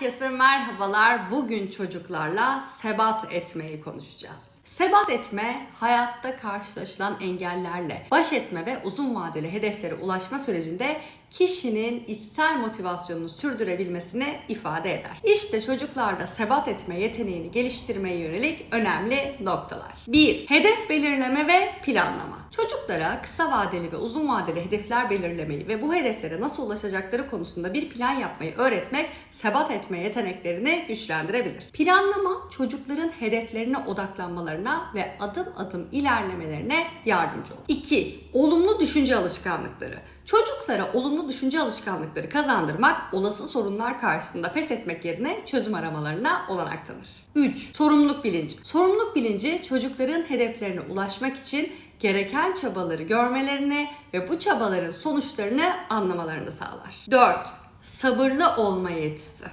Herkese merhabalar. Bugün çocuklarla sebat etmeyi konuşacağız. Sebat etme, hayatta karşılaşılan engellerle baş etme ve uzun vadeli hedeflere ulaşma sürecinde kişinin içsel motivasyonunu sürdürebilmesini ifade eder. İşte çocuklarda sebat etme yeteneğini geliştirmeye yönelik önemli noktalar. 1. Hedef belirleme ve planlama. Çocuklara kısa vadeli ve uzun vadeli hedefler belirlemeyi ve bu hedeflere nasıl ulaşacakları konusunda bir plan yapmayı öğretmek sebat etme yeteneklerini güçlendirebilir. Planlama çocukların hedeflerine odaklanmalarına ve adım adım ilerlemelerine yardımcı olur. 2. Olumlu düşünce alışkanlıkları. Çocuklara olumlu düşünce alışkanlıkları kazandırmak olası sorunlar karşısında pes etmek yerine çözüm aramalarına olanak tanır. 3. Sorumluluk bilinci. Sorumluluk bilinci çocukların hedeflerine ulaşmak için gereken çabaları görmelerini ve bu çabaların sonuçlarını anlamalarını sağlar. 4. Sabırlı olma yetisi.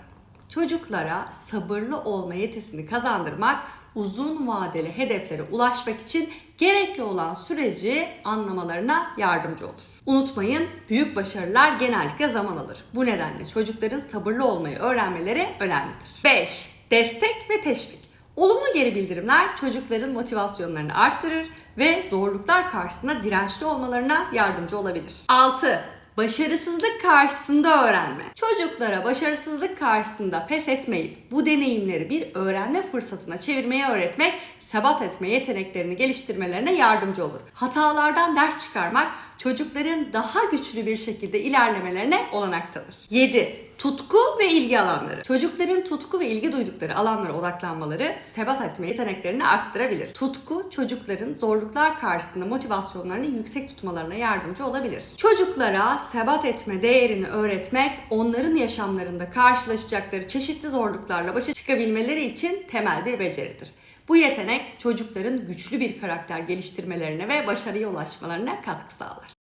Çocuklara sabırlı olma yetisini kazandırmak uzun vadeli hedeflere ulaşmak için gerekli olan süreci anlamalarına yardımcı olur. Unutmayın, büyük başarılar genellikle zaman alır. Bu nedenle çocukların sabırlı olmayı öğrenmeleri önemlidir. 5. Destek ve teşvik. Olumlu geri bildirimler çocukların motivasyonlarını arttırır ve zorluklar karşısında dirençli olmalarına yardımcı olabilir. 6. Başarısızlık karşısında öğrenme. Çocuklara başarısızlık karşısında pes etmeyip bu deneyimleri bir öğrenme fırsatına çevirmeyi öğretmek, sebat etme yeteneklerini geliştirmelerine yardımcı olur. Hatalardan ders çıkarmak çocukların daha güçlü bir şekilde ilerlemelerine olanak tanır. 7. Tutku ve ilgi alanları. Çocukların tutku ve ilgi duydukları alanlara odaklanmaları sebat etme yeteneklerini arttırabilir. Tutku çocukların zorluklar karşısında motivasyonlarını yüksek tutmalarına yardımcı olabilir. Çocuklara sebat etme değerini öğretmek onların yaşamlarında karşılaşacakları çeşitli zorluklarla başa çıkabilmeleri için temel bir beceridir. Bu yetenek çocukların güçlü bir karakter geliştirmelerine ve başarıya ulaşmalarına katkı sağlar.